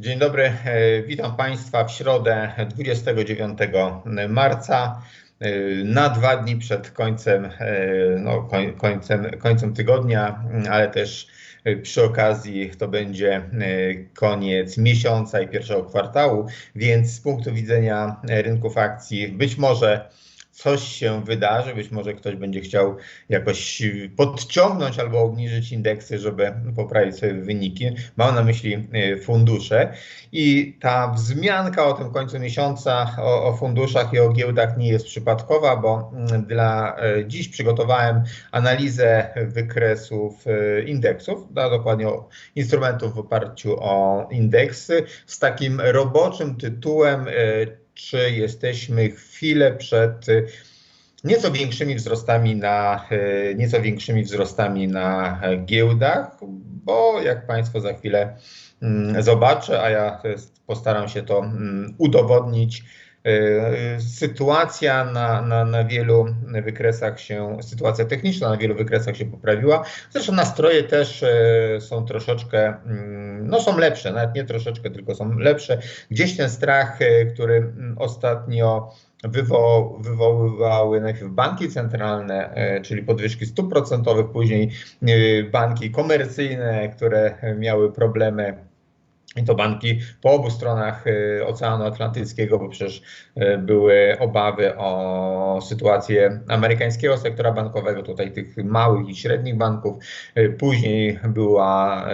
Dzień dobry, e, witam Państwa w środę 29 marca. e, Na dwa dni przed końcem, e, no, koń- końcem, końcem tygodnia, ale też przy okazji to będzie koniec miesiąca i pierwszego kwartału, więc z punktu widzenia rynków akcji być może coś się wydarzy, być może ktoś będzie chciał jakoś podciągnąć albo obniżyć indeksy, żeby poprawić sobie wyniki. Mam na myśli y, fundusze. I ta wzmianka o tym końcu miesiąca, o, o funduszach i o giełdach nie jest przypadkowa, bo mm, dla y, dziś przygotowałem analizę wykresów y, indeksów, a dokładnie instrumentów w oparciu o indeksy, z takim roboczym tytułem y, czy jesteśmy chwilę przed y, nieco większymi wzrostami na y, nieco większymi wzrostami na giełdach, bo jak Państwo za chwilę mm, zobaczę, a ja jest- postaram się to mm, udowodnić. Y, Sytuacja na, na, na wielu wykresach się, sytuacja techniczna na wielu wykresach się poprawiła. Zresztą nastroje też e, są troszeczkę, mm, no są lepsze, nawet nie troszeczkę, tylko są lepsze. Gdzieś ten strach, który mm, ostatnio wywo, wywoływały najpierw banki centralne, czyli podwyżki stóp procentowych, później banki komercyjne, które miały problemy. I to banki po obu stronach e, Oceanu Atlantyckiego, bo przecież e, były obawy o sytuację amerykańskiego sektora bankowego, tutaj tych małych i średnich banków. E, Później była,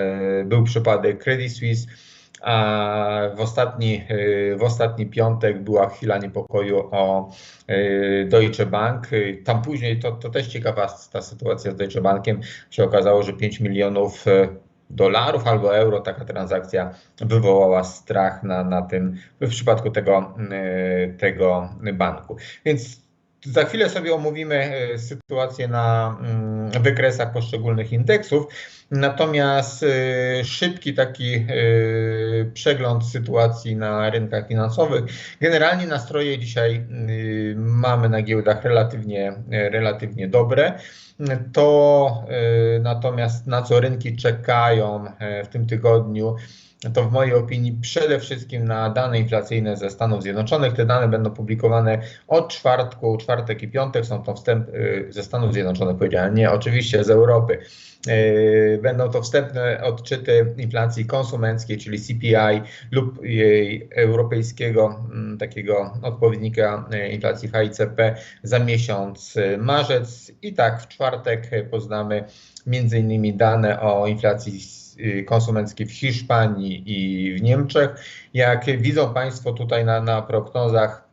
był przypadek Credit Suisse. A w ostatni, y, w ostatni piątek była chwila niepokoju o y, Deutsche Bank. Y, Tam później to, to też ciekawa ta sytuacja z Deutsche Bankiem. Się okazało, że 5 milionów y, dolarów albo euro taka transakcja wywołała strach na, na tym, w przypadku tego, y, tego banku. Więc za chwilę sobie omówimy y, sytuację na mm, wykresach poszczególnych indeksów. Natomiast y, szybki taki y, przegląd sytuacji na rynkach finansowych. Generalnie nastroje dzisiaj y, mamy na giełdach relatywnie, relatywnie dobre. To natomiast na co rynki czekają w tym tygodniu, to w mojej opinii przede wszystkim na dane inflacyjne ze Stanów Zjednoczonych. Te dane będą publikowane od czwartku, czwartek i piątek. Są to wstęp ze Stanów Zjednoczonych, powiedziałem, nie, oczywiście z Europy. Y, Będą to wstępne odczyty inflacji konsumenckiej, czyli CPI lub jej europejskiego mm, takiego odpowiednika y, inflacji HICP za miesiąc y, marzec. I tak w czwartek poznamy innymi dane o inflacji konsumenckiej w Hiszpanii i w Niemczech. Jak widzą Państwo tutaj na, na prognozach,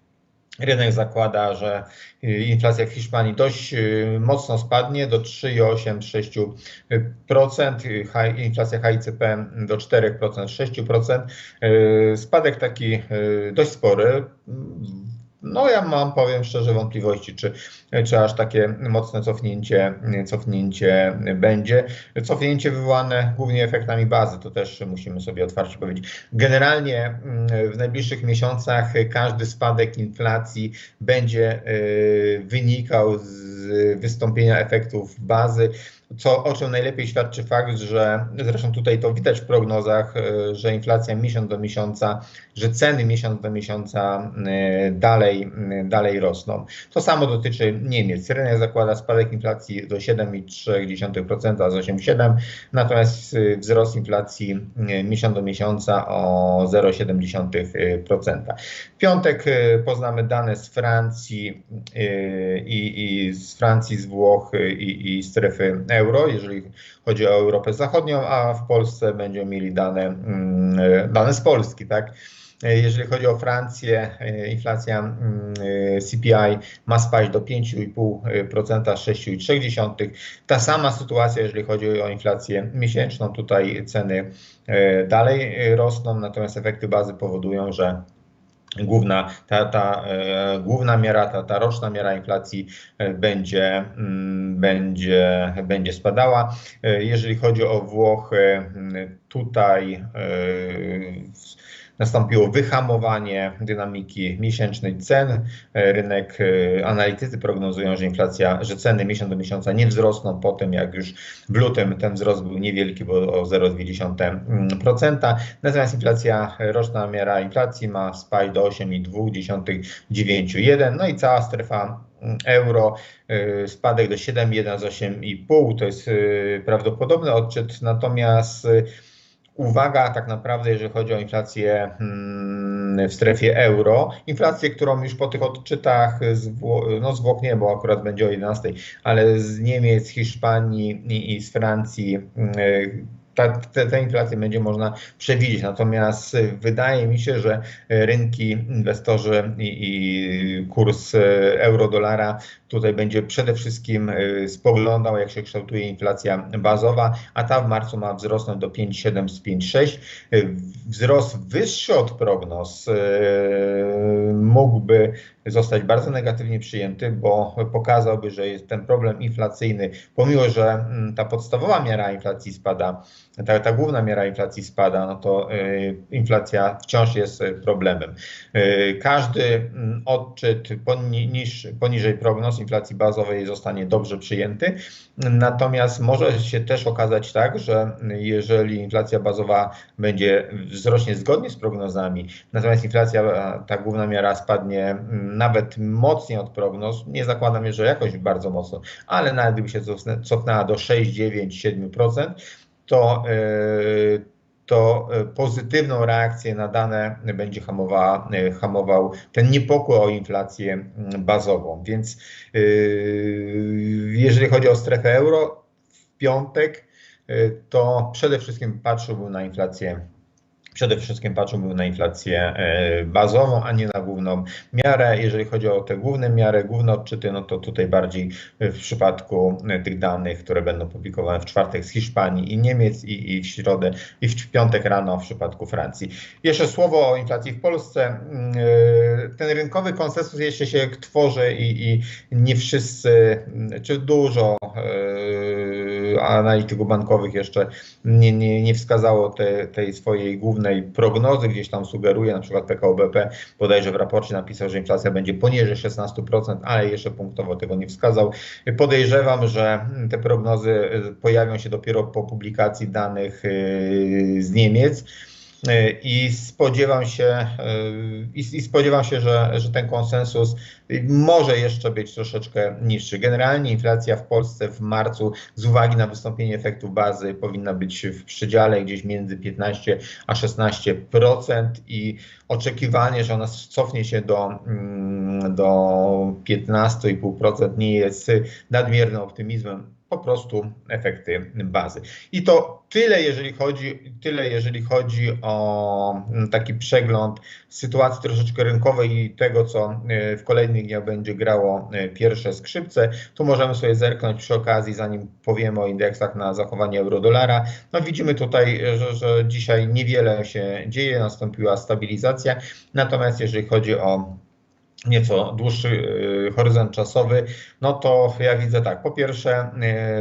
rynek zakłada, że y, inflacja w Hiszpanii dość y, mocno spadnie do 3,8-6%, y, inflacja HICP do 4%, 6%. Y, Spadek taki dość spory. No ja mam, powiem szczerze, wątpliwości, czy, czy aż takie mocne cofnięcie, cofnięcie będzie. Cofnięcie wywołane głównie efektami bazy, to też musimy sobie otwarcie powiedzieć. Generalnie mm, w najbliższych miesiącach każdy spadek inflacji będzie y, wynikał z wystąpienia efektów bazy, co, o czym najlepiej świadczy fakt, że zresztą tutaj to widać w prognozach, y, że inflacja miesiąc do miesiąca, że ceny miesiąc do miesiąca y, dalej, y, dalej rosną. To samo dotyczy Niemiec. Rynek zakłada spadek inflacji do 7,3% z 8,7%, natomiast wzrost inflacji miesiąc do miesiąca o 0,7%. W piątek poznamy dane z Francji i, i z Francji, z Włoch i, i strefy euro, jeżeli chodzi o Europę Zachodnią, a w Polsce będziemy mieli dane, mm, dane z Polski, tak? Jeżeli chodzi o Francję, y, inflacja mm, y, CPI ma spaść do 5,5%, 6,3%. Ta sama sytuacja, jeżeli chodzi o inflację miesięczną, tutaj ceny y, dalej rosną, natomiast efekty bazy powodują, że główna, ta, ta e, główna miara, ta, ta roczna miara inflacji e, będzie, mm, będzie, będzie spadała. E, Jeżeli chodzi o Włochy, mm, tutaj e, nastąpiło wyhamowanie dynamiki miesięcznej cen. Rynek, analitycy prognozują, że inflacja, że ceny miesiąc do miesiąca nie wzrosną po tym, jak już w lutym ten wzrost był niewielki, bo o 0,2%. Natomiast inflacja, roczna miara inflacji ma spaść do 8,291. No i cała strefa euro, y, spadek do 7,1 z 8,5 to jest prawdopodobny odczyt, natomiast uwaga tak naprawdę, jeżeli chodzi o inflację mm, w strefie euro, inflację, którą już po tych odczytach no z Włoch nie, bo akurat będzie o 11, ale z Niemiec, Hiszpanii i, i z Francji ta, te, inflacje będzie można przewidzieć. Natomiast wydaje mi się, że rynki, inwestorzy i, i kurs euro-dolara tutaj będzie przede wszystkim spoglądał, jak się kształtuje inflacja bazowa, a ta w marcu ma wzrosnąć do 5,7 z 5,6. Wzrost wyższy od prognoz mógłby zostać bardzo negatywnie przyjęty, bo pokazałby, że jest ten problem inflacyjny, pomimo że ta podstawowa miara inflacji spada, ta, ta główna miara inflacji spada, no to y, inflacja wciąż jest problemem. Y, każdy odczyt poniż, poniżej prognoz inflacji bazowej zostanie dobrze przyjęty, natomiast może się też okazać tak, że jeżeli inflacja bazowa będzie wzrośnie zgodnie z prognozami, natomiast inflacja, ta główna miara spadnie nawet mocniej od prognoz, nie zakładam, że jakoś bardzo mocno, ale nawet gdyby się cofnęła do 6, 9, 7%, to, to pozytywną reakcję na dane będzie hamowała, hamował ten niepokój o inflację bazową. Więc jeżeli chodzi o strefę euro, w piątek to przede wszystkim patrzyłbym na inflację przede wszystkim patrzyłbym na inflację bazową, a nie na główną miarę. Jeżeli chodzi o te główne miary, główne odczyty, no to tutaj bardziej w przypadku tych danych, które będą publikowane w czwartek z Hiszpanii i Niemiec i, i w środę i w piątek rano w przypadku Francji. Jeszcze słowo o inflacji w Polsce. Ten rynkowy konsensus jeszcze się tworzy i, i nie wszyscy, czy dużo analityków bankowych jeszcze nie, nie, nie wskazało te, tej swojej głównej prognozy, gdzieś tam sugeruje, na przykład PKO BP bodajże w raporcie napisał, że inflacja będzie poniżej 16%, ale jeszcze punktowo tego nie wskazał. Podejrzewam, że te prognozy pojawią się dopiero po publikacji danych z Niemiec. I spodziewam się, i spodziewam się, że, że ten konsensus może jeszcze być troszeczkę niższy. Generalnie inflacja w Polsce w marcu z uwagi na wystąpienie efektu bazy powinna być w przedziale gdzieś między 15 a 16% i oczekiwanie, że ona cofnie się do, do 15,5% nie jest nadmiernym optymizmem po prostu efekty bazy. I to tyle, jeżeli chodzi, tyle, jeżeli chodzi o taki przegląd sytuacji troszeczkę rynkowej i tego, co w kolejnych dniach będzie grało pierwsze skrzypce. Tu możemy sobie zerknąć przy okazji, zanim powiemy o indeksach na zachowanie euro-dolara. No widzimy tutaj, że, że dzisiaj niewiele się dzieje, nastąpiła stabilizacja. Natomiast jeżeli chodzi o nieco dłuższy horyzont czasowy, no to ja widzę tak, po pierwsze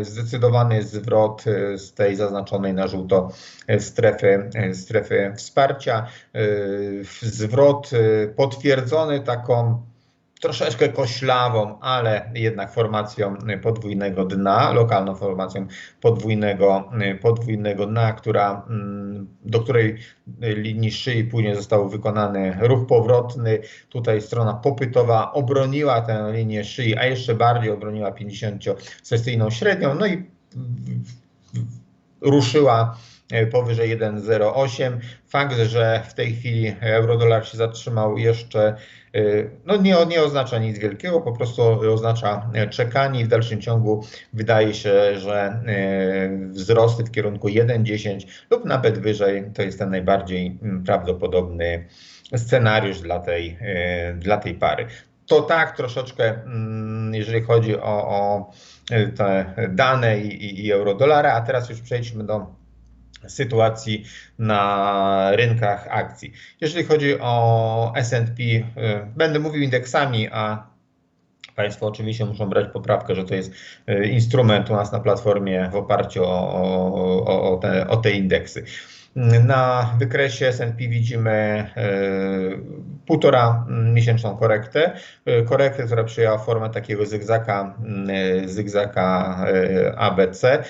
zdecydowany zwrot z tej zaznaczonej na żółto strefy, strefy wsparcia, zwrot potwierdzony taką troszeczkę koślawą, ale jednak formacją podwójnego dna, lokalną formacją podwójnego, podwójnego dna, która, do której linii szyi później został wykonany ruch powrotny. Tutaj strona popytowa obroniła tę linię szyi, a jeszcze bardziej obroniła 50-sesyjną średnią, no i ruszyła powyżej 1,08. Fakt, że w tej chwili euro-dolar się zatrzymał jeszcze, no nie, nie oznacza nic wielkiego, po prostu oznacza czekanie i w dalszym ciągu wydaje się, że wzrosty w kierunku 1,10 lub nawet wyżej to jest ten najbardziej prawdopodobny scenariusz dla tej, dla tej pary. To tak troszeczkę, jeżeli chodzi o, o te dane i, i euro-dolara, a teraz już przejdźmy do sytuacji na rynkach akcji. Jeżeli chodzi o S&P, będę mówił indeksami, a Państwo oczywiście muszą brać poprawkę, że to jest instrument u nas na platformie w oparciu o, o, o, te, o te indeksy. Na wykresie S&P widzimy półtora miesięczną korektę. Korektę, która przyjęła formę takiego zygzaka, zygzaka ABC.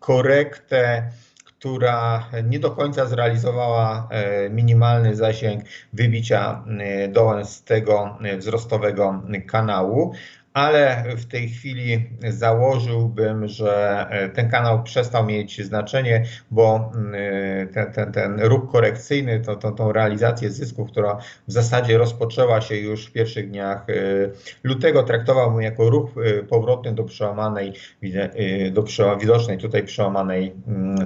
Korektę która nie do końca zrealizowała minimalny zasięg wybicia dołem z tego wzrostowego kanału, ale w tej chwili założyłbym, że e, ten kanał przestał mieć znaczenie, bo mm, ten, ten, ten ruch korekcyjny, to, to, tą realizację zysków, która w zasadzie rozpoczęła się już w pierwszych dniach e, lutego, traktowałbym jako ruch e, powrotny do przełamanej, do widocznej tutaj przełamanej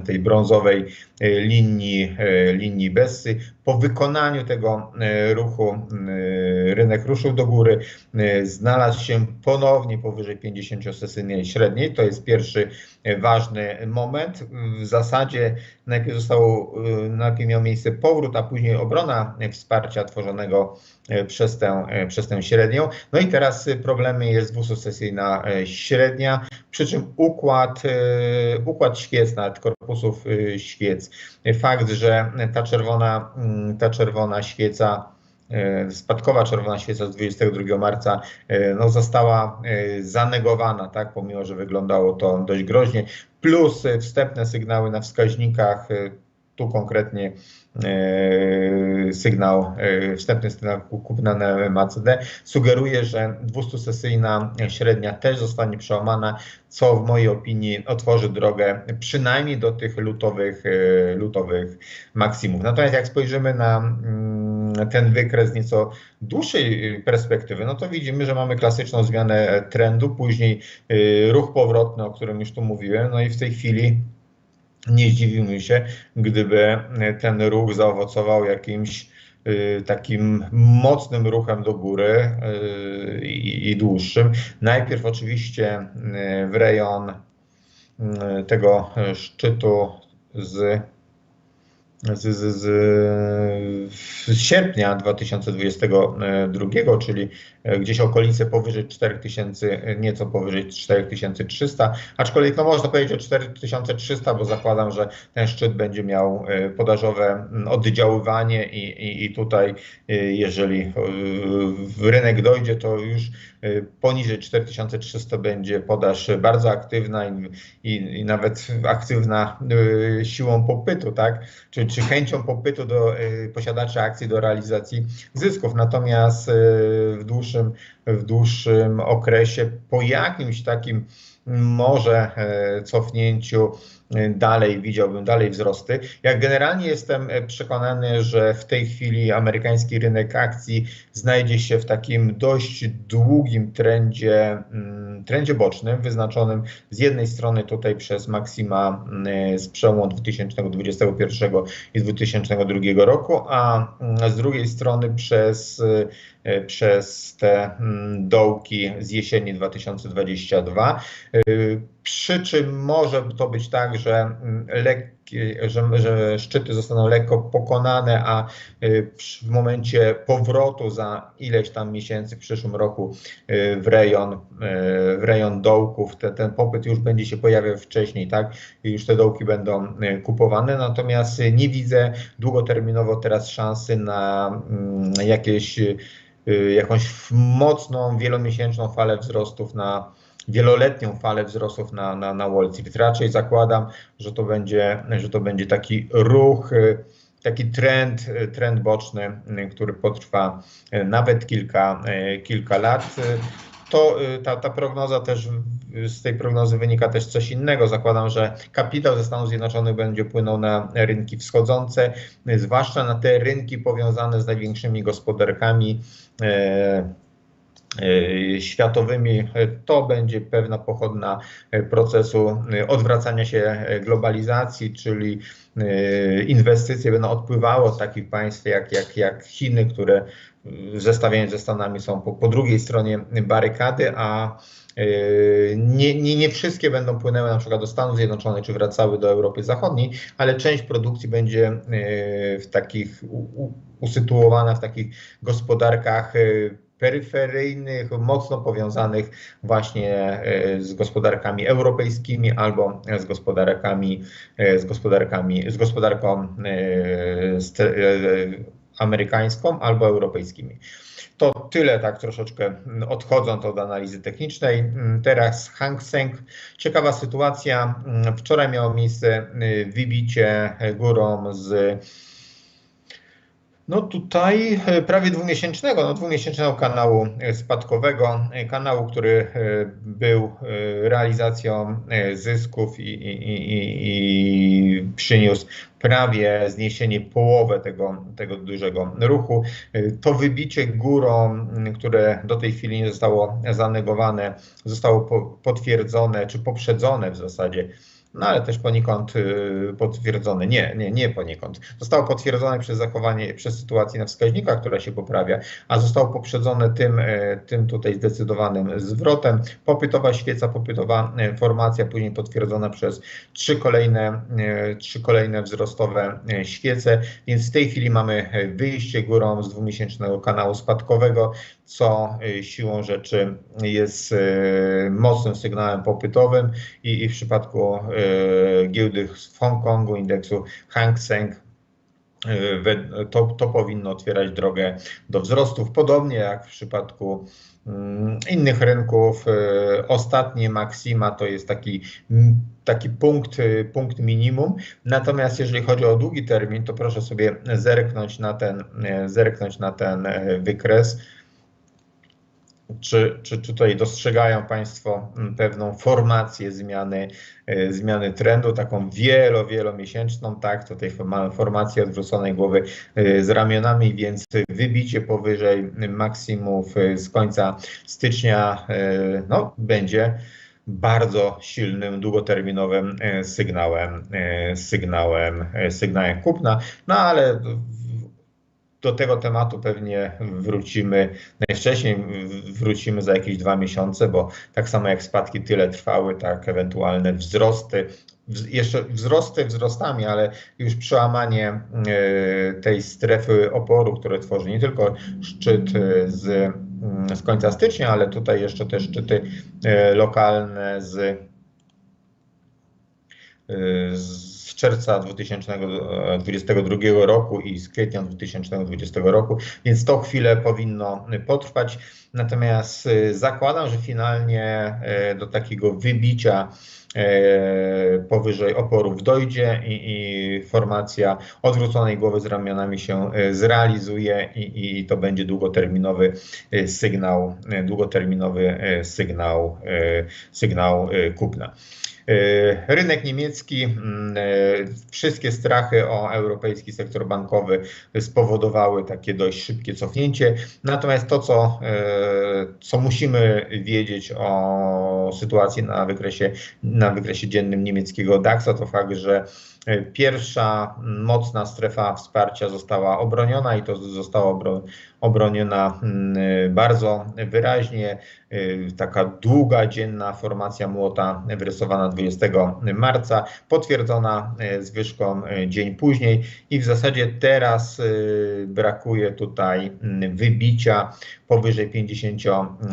tej brązowej linii, linii Bessy. Po wykonaniu tego ruchu rynek ruszył do góry, znalazł się ponownie powyżej 50-sesyjnej średniej. To jest pierwszy e, ważny moment. W zasadzie najpierw zostało, e, najpierw miał miejsce powrót, a później obrona wsparcia tworzonego e, przez tę, przez tę średnią. No i teraz problemem jest 200-sesyjna średnia, przy czym układ, układ świec, nawet korpusów świec. Fakt, że ta czerwona, mm, ta czerwona świeca spadkowa czerwona świeca z 22 marca e, no, została e, zanegowana, tak, pomimo że wyglądało to dość groźnie, plus wstępne sygnały na wskaźnikach, tu konkretnie sygnał, wstępny sygnał kupna na MACD sugeruje, że 200-sesyjna średnia też zostanie przełamana, co w mojej opinii otworzy drogę przynajmniej do tych lutowych, lutowych maksimów. Natomiast jak spojrzymy na mm, ten wykres nieco dłuższej perspektywy, no to widzimy, że mamy klasyczną zmianę trendu, później ruch powrotny, o którym już tu mówiłem, no i w tej chwili nie zdziwimy się, gdyby ten ruch zaowocował jakimś y, takim mocnym ruchem do góry y, i, dłuższym. Najpierw oczywiście w rejon tego szczytu z z, z, z, sierpnia 2022, czyli e, gdzieś okolice powyżej 4000, e, nieco powyżej 4300, aczkolwiek no można powiedzieć o 4300, bo zakładam, że ten szczyt będzie miał e, podażowe oddziaływanie i, i, i tutaj jeżeli rynek dojdzie, to już poniżej 4300 będzie podaż bardzo aktywna i, i, i nawet aktywna siłą popytu, tak? Czyli czy chęcią popytu do y, posiadaczy akcji do realizacji zysków. Natomiast y, w dłuższym, w dłuższym okresie po jakimś takim może e, cofnięciu e, dalej widziałbym dalej wzrosty. Jak generalnie jestem e, przekonany, że w tej chwili amerykański rynek akcji znajdzie się w takim dość długim trendzie, mm, trendzie bocznym, wyznaczonym z jednej strony tutaj przez maksima z przełomu 2021 i 2002 roku, a mm, z drugiej strony przez przez te mm, dołki z jesieni 2022. E, przy czym może to być tak, że, mm, lekkie, że, że szczyty zostaną lekko pokonane, a e, w momencie powrotu za ileś tam miesięcy w przyszłym roku w rejon, w rejon dołków te, ten popyt już będzie się pojawiał wcześniej, tak? I już te dołki będą kupowane. Natomiast nie widzę długoterminowo teraz szansy na mm, jakieś jakąś mocną, wielomiesięczną falę wzrostów na wieloletnią falę wzrostów na, na, na Wall Street. Raczej zakładam, że to będzie, że to będzie taki ruch, y, taki trend, y, trend boczny, który potrwa nawet kilka, kilka lat to y, ta, ta prognoza też, z tej prognozy wynika też coś innego. Zakładam, że kapitał ze Stanów Zjednoczonych będzie płynął na rynki wschodzące, zwłaszcza na te rynki powiązane z największymi gospodarkami e, e, światowymi, to będzie pewna pochodna procesu odwracania się globalizacji, czyli e, inwestycje będą odpływały od takich państw jak, jak, jak Chiny, które zestawienie ze Stanami są po, po drugiej stronie barykady, a nie, nie, nie wszystkie będą płynęły na przykład do Stanów Zjednoczonych czy wracały do Europy Zachodniej, ale część produkcji będzie w takich usytuowana w takich gospodarkach peryferyjnych, mocno powiązanych właśnie z gospodarkami europejskimi albo z gospodarkami, z gospodarkami, z gospodarką amerykańską albo europejskimi. To tyle tak troszeczkę odchodząc od analizy technicznej. Teraz Hang Seng. Ciekawa sytuacja. Wczoraj miało miejsce wybicie górą z no tutaj e, prawie dwumiesięcznego, no dwumiesięcznego kanału e, spadkowego, e, kanału, który był realizacją zysków i, i, i, i przyniósł prawie zniesienie połowę tego, tego dużego ruchu. To wybicie górą, które do tej chwili nie zostało zanegowane, zostało potwierdzone czy poprzedzone w zasadzie no ale też poniekąd y, potwierdzone, nie, nie, nie poniekąd. Zostało potwierdzone przez zachowanie, przez sytuację na wskaźnikach, która się poprawia, a zostało poprzedzone tym, y, tym tutaj zdecydowanym zwrotem. Popytowa świeca, popytowa y, formacja, później potwierdzona przez trzy kolejne, trzy kolejne wzrostowe świece, więc w tej chwili mamy wyjście górą z dwumiesięcznego kanału spadkowego, co siłą rzeczy jest mocnym sygnałem popytowym i, i w przypadku E, giełdy w Hongkongu, indeksu Hang Seng, e, to, to powinno otwierać drogę do wzrostów, podobnie jak w przypadku mm, innych rynków. E, ostatnie maksima to jest taki, taki punkt, punkt minimum. Natomiast jeżeli chodzi o długi termin, to proszę sobie zerknąć na ten, zerknąć na ten wykres czy, czy tutaj dostrzegają Państwo mm, pewną formację zmiany, e, zmiany trendu, taką wielo, wielomiesięczną, tak, tutaj mamy formację odwróconej głowy e, z ramionami, więc wybicie powyżej maksimów e, z końca stycznia no, będzie bardzo silnym, długoterminowym sygnałem, sygnałem, sygnałem kupna, no ale do tego tematu pewnie wrócimy najwcześniej, wrócimy za jakieś dwa miesiące, bo tak samo jak spadki tyle trwały, tak ewentualne wzrosty, jeszcze wzrosty wzrostami, ale już przełamanie e, tej strefy oporu, które tworzy nie tylko szczyt e, z, mm, z końca stycznia, ale tutaj jeszcze te szczyty e, lokalne z, z czerwca 2022 roku i z kwietnia 2020 roku, więc to chwilę powinno potrwać. Natomiast y, zakładam, że finalnie y, do takiego wybicia powyżej oporów dojdzie i, i, formacja odwróconej głowy z ramionami się zrealizuje i, i, to będzie długoterminowy sygnał, długoterminowy sygnał, sygnał kupna. E, rynek niemiecki, mm, e, wszystkie strachy o europejski sektor bankowy spowodowały takie dość szybkie cofnięcie. Natomiast to, co, e, co musimy wiedzieć o sytuacji na wykresie, na wykresie dziennym niemieckiego DAX-a, to fakt, że Pierwsza mocna strefa wsparcia została obroniona i to została obroniona mm, bardzo wyraźnie. Y, taka długa dzienna formacja młota wyrysowana 20 marca, potwierdzona zwyżką dzień później i w zasadzie teraz brakuje tutaj mm, wybicia powyżej 50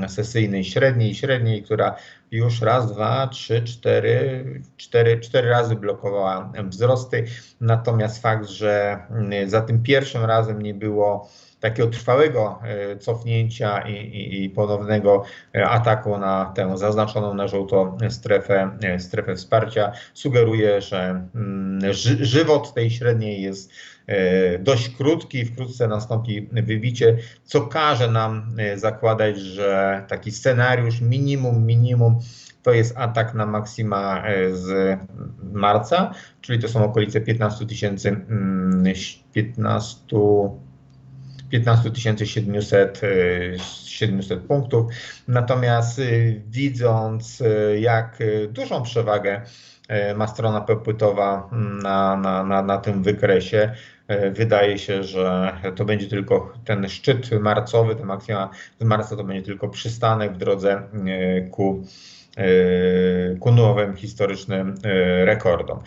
sesyjnej średniej, średniej, która już raz, dwa, trzy, cztery, cztery, cztery razy blokowała wzrosty. Natomiast fakt, że za tym pierwszym razem nie było takiego trwałego e, cofnięcia i, i, i, ponownego e, ataku na tę zaznaczoną na żółto strefę, e, strefę wsparcia, sugeruje, że mm, żywot tej średniej jest dość krótki, wkrótce nastąpi wybicie, co każe nam zakładać, że taki scenariusz minimum, minimum to jest atak na maksima z marca, czyli to są okolice 15 tysięcy, 15 mm, 15 700, 700 punktów. Natomiast y, widząc, y, jak y, dużą przewagę ma strona popytowa na, na, na, na tym wykresie, wydaje się, że to będzie tylko ten szczyt marcowy, ten maksyma z marca to będzie tylko przystanek w drodze ku ku nowym historycznym rekordom.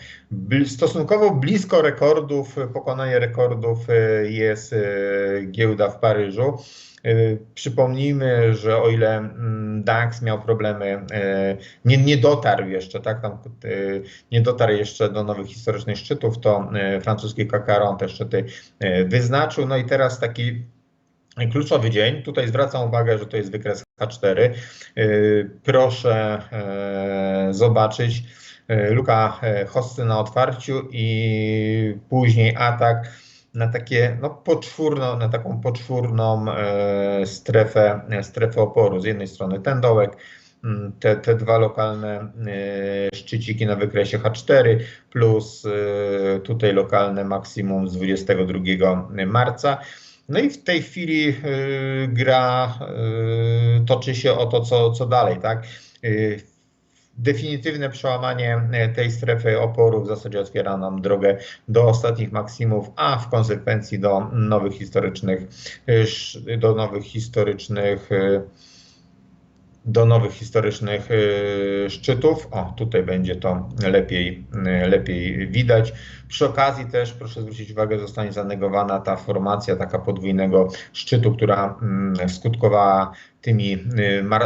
Stosunkowo blisko rekordów, pokonania rekordów jest giełda w Paryżu. Przypomnijmy, że o ile mm, DAX miał problemy, nie, nie dotarł jeszcze, tak, tam nie dotarł jeszcze do nowych historycznych szczytów, to francuski Cacaron te szczyty wyznaczył. No i teraz taki kluczowy dzień. Tutaj zwracam uwagę, że to jest wykres H4. Proszę zobaczyć Luka Hossy na otwarciu i później atak na takie no, poczwórno, na taką poczwórną e, strefę, strefę oporu. Z jednej strony ten dołek, te, te dwa lokalne e, szczyciki na wykresie H4 plus e, tutaj lokalne maksimum z 22 marca. No i w tej chwili e, gra e, toczy się o to, co, co dalej, tak? E, definitywne przełamanie tej strefy oporu w zasadzie otwiera nam drogę do ostatnich maksimów, a w konsekwencji do nowych historycznych, do nowych historycznych do nowych historycznych szczytów. O, tutaj będzie to lepiej, lepiej widać. Przy okazji też proszę zwrócić uwagę, zostanie zanegowana ta formacja taka podwójnego szczytu, która mm, skutkowała tymi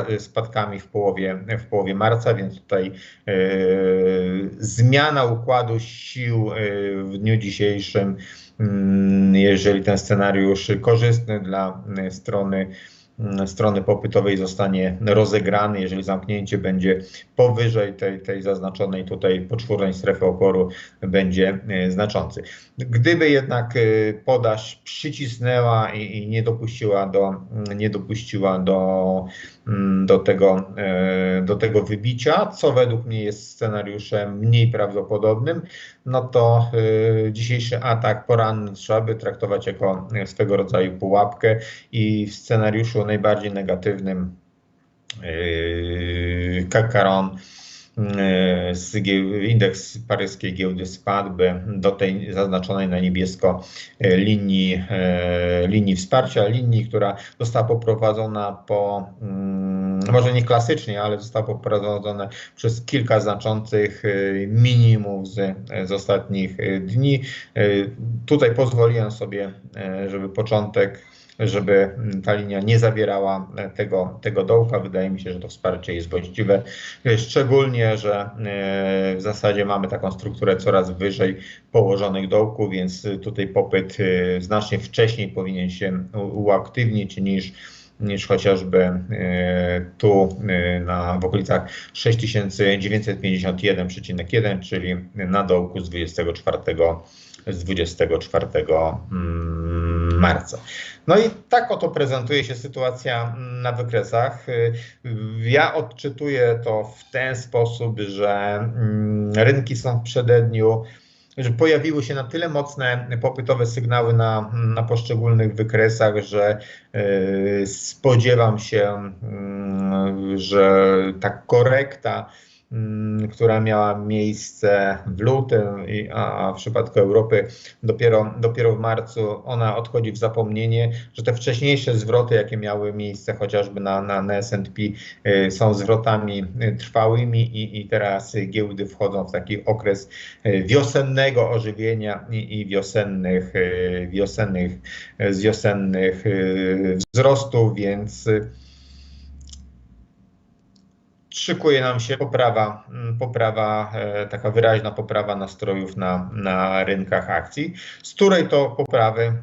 y, spadkami w połowie, w połowie marca, więc tutaj y, zmiana układu sił y, w dniu dzisiejszym, mm, jeżeli ten scenariusz korzystny dla strony strony popytowej zostanie rozegrany, jeżeli zamknięcie będzie powyżej tej, tej zaznaczonej tutaj poczwórnej strefy oporu będzie e, znaczący. Gdyby jednak e, podaż przycisnęła i, i nie dopuściła do, nie dopuściła do, do, tego, e, do tego wybicia, co według mnie jest scenariuszem mniej prawdopodobnym, no to dzisiejszy atak poranny trzeba by traktować jako swego rodzaju pułapkę i w scenariuszu najbardziej negatywnym Kakaron indeks paryskiej giełdy spadłby do tej zaznaczonej na niebiesko yy, linii, yy, linii wsparcia, linii, która została poprowadzona po, mm, może nie klasycznie, ale została poprowadzona przez kilka znaczących minimów z, z ostatnich dni. Tutaj pozwoliłem sobie, żeby początek żeby ta linia nie zawierała tego, tego dołka. Wydaje mi się, że to wsparcie jest właściwe, szczególnie, że e, w zasadzie mamy taką strukturę coraz wyżej położonych dołków, więc tutaj popyt e, znacznie wcześniej powinien się uaktywnić niż niż chociażby e, tu na, w okolicach 6951,1, czyli na dołku z 24 z 24 mm, marca. No i tak oto prezentuje się sytuacja na wykresach. Ja odczytuję to w ten sposób, że mm, rynki są w przededniu że pojawiły się na tyle mocne popytowe sygnały na, na poszczególnych wykresach, że y, spodziewam się, y, że ta korekta Mm, która miała miejsce w lutym, a w przypadku Europy dopiero, dopiero w marcu, ona odchodzi w zapomnienie, że te wcześniejsze zwroty, jakie miały miejsce chociażby na, na, na S&P y, są zwrotami y, trwałymi i, i teraz giełdy wchodzą w taki okres y, wiosennego ożywienia i, i wiosennych, wiosennych, z wiosennych wzrostów, więc szykuje nam się poprawa, mm, poprawa e, taka wyraźna poprawa nastrojów na, na rynkach akcji, z której to poprawy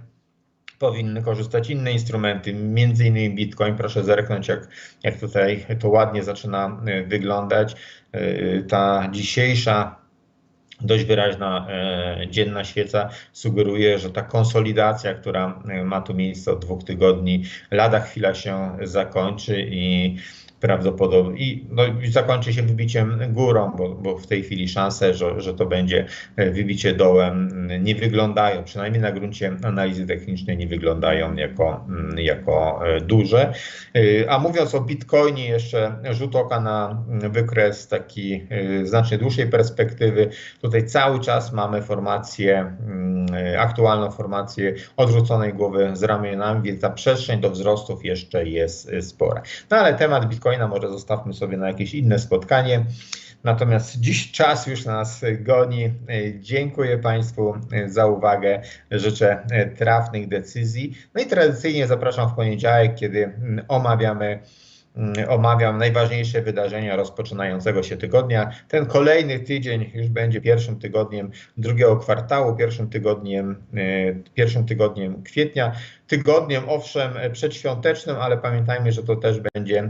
powinny korzystać inne instrumenty, między innymi Bitcoin. Proszę zerknąć, jak, jak tutaj to ładnie zaczyna e, wyglądać. E, ta dzisiejsza dość wyraźna dzienna świeca sugeruje, że ta konsolidacja, która ma tu miejsce od dwóch tygodni, lada chwila się zakończy i prawdopodobnie i, no, zakończy się wybiciem górą, bo, bo w tej chwili szanse, że, że to będzie e, wybicie dołem nie wyglądają, przynajmniej na gruncie analizy technicznej nie wyglądają jako, mm, jako e, duże. E, a mówiąc o Bitcoinie, jeszcze rzut oka na wykres taki znacznie dłuższej perspektywy. Tutaj cały czas mamy formację, mm, aktualną formację odwróconej głowy z ramionami, więc ta przestrzeń do wzrostów jeszcze jest spora. No ale temat Bitcoina może zostawmy sobie na jakieś inne spotkanie. Natomiast dziś czas już nas goni. Dziękuję Państwu za uwagę. Życzę trafnych decyzji. No i tradycyjnie zapraszam w poniedziałek, kiedy omawiamy omawiam najważniejsze wydarzenia rozpoczynającego się tygodnia. Ten kolejny tydzień już będzie pierwszym tygodniem drugiego kwartału, pierwszym tygodniem, pierwszym tygodniem kwietnia. Tygodniem owszem przedświątecznym, ale pamiętajmy, że to też będzie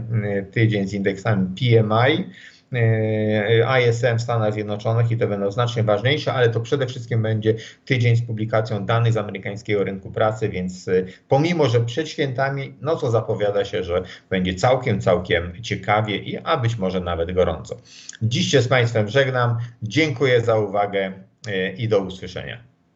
tydzień z indeksami PMI. E, ISM w Stanach Zjednoczonych i to będą znacznie ważniejsze, ale to przede wszystkim będzie tydzień z publikacją danych z amerykańskiego rynku pracy, więc e, pomimo, że przed świętami, no to zapowiada się, że będzie całkiem, całkiem ciekawie, i, a być może nawet gorąco. Dziś się z Państwem żegnam, dziękuję za uwagę e, i do usłyszenia.